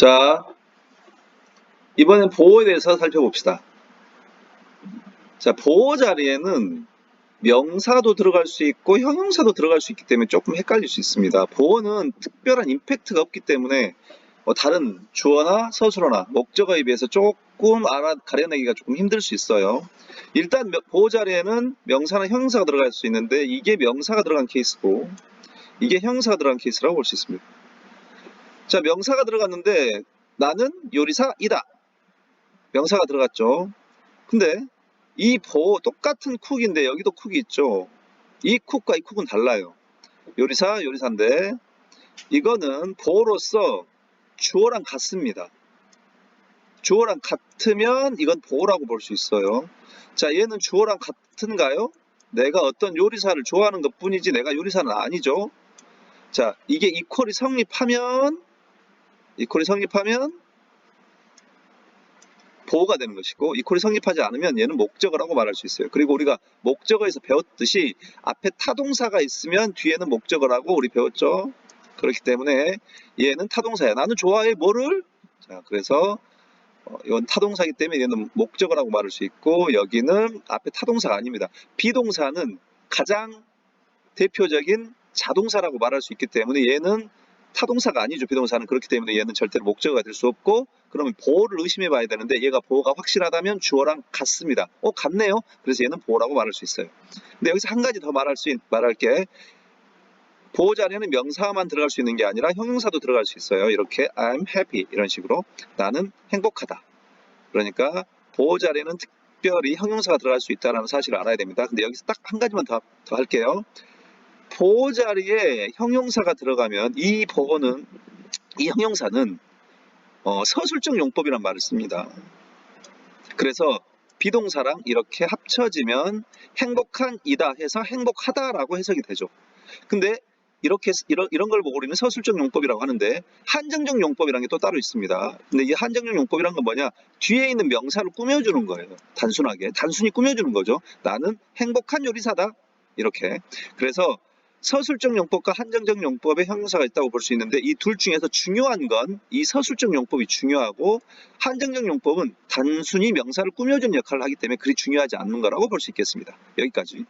자, 이번엔 보호에 대해서 살펴봅시다. 자, 보호 자리에는 명사도 들어갈 수 있고 형용사도 들어갈 수 있기 때문에 조금 헷갈릴 수 있습니다. 보호는 특별한 임팩트가 없기 때문에 뭐 다른 주어나 서술어나 목적어에 비해서 조금 알아 가려내기가 조금 힘들 수 있어요. 일단 명- 보호 자리에는 명사나 형용사가 들어갈 수 있는데 이게 명사가 들어간 케이스고 이게 형용사가 들어간 케이스라고 볼 수 있습니다. 자, 명사가 들어갔는데 나는 요리사이다. 명사가 들어갔죠. 근데 이 보호 똑같은 쿡인데 여기도 쿡이 있죠. 이 쿡과 이 쿡은 달라요. 요리사, 요리사인데 이거는 보호로서 주어랑 같습니다. 주어랑 같으면 이건 보호라고 볼 수 있어요. 자, 얘는 주어랑 같은가요? 내가 어떤 요리사를 좋아하는 것 뿐이지 내가 요리사는 아니죠. 자, 이게 이퀄이 성립하면 이퀄이 성립하면 보호가 되는 것이고 이퀄이 성립하지 않으면 얘는 목적어라고 말할 수 있어요. 그리고 우리가 목적어에서 배웠듯이 앞에 타동사가 있으면 뒤에는 목적어라고 우리 배웠죠. 그렇기 때문에 얘는 타동사야. 나는 좋아해 뭐를? 자, 그래서 어, 이건 타동사이기 때문에 얘는 목적어라고 말할 수 있고 여기는 앞에 타동사가 아닙니다. 비동사는 가장 대표적인 자동사라고 말할 수 있기 때문에 얘는 타동사가 아니죠. 비동사는 그렇기 때문에 얘는 절대로 목적어가 될 수 없고 그러면 보호를 의심해 봐야 되는데 얘가 보호가 확실하다면 주어랑 같습니다. 어 같네요. 그래서 얘는 보호라고 말할 수 있어요. 근데 여기서 한 가지 더 말할 수 있, 말할 게 보호 자리에는 명사만 들어갈 수 있는 게 아니라 형용사도 들어갈 수 있어요. 이렇게 I'm happy 이런 식으로 나는 행복하다. 그러니까 보호 자리에는 특별히 형용사가 들어갈 수 있다는 사실을 알아야 됩니다. 근데 여기서 딱 한 가지만 더, 더 할게요. 보호 자리에 형용사가 들어가면 이 보호는 이 형용사는 어, 서술적 용법이란 말을 씁니다. 그래서 비동사랑 이렇게 합쳐지면 행복한이다 해서 행복하다라고 해석이 되죠. 근데 이렇게 이런, 이런 걸 보고 우리는 서술적 용법이라고 하는데 한정적 용법이라는 게 또 따로 있습니다. 근데 이 한정적 용법이란 건 뭐냐? 뒤에 있는 명사를 꾸며주는 거예요. 단순하게 단순히 꾸며주는 거죠. 나는 행복한 요리사다 이렇게. 그래서 서술적 용법과 한정적 용법의 형용사가 있다고 볼 수 있는데 이 둘 중에서 중요한 건 이 서술적 용법이 중요하고 한정적 용법은 단순히 명사를 꾸며주는 역할을 하기 때문에 그리 중요하지 않는 거라고 볼 수 있겠습니다. 여기까지.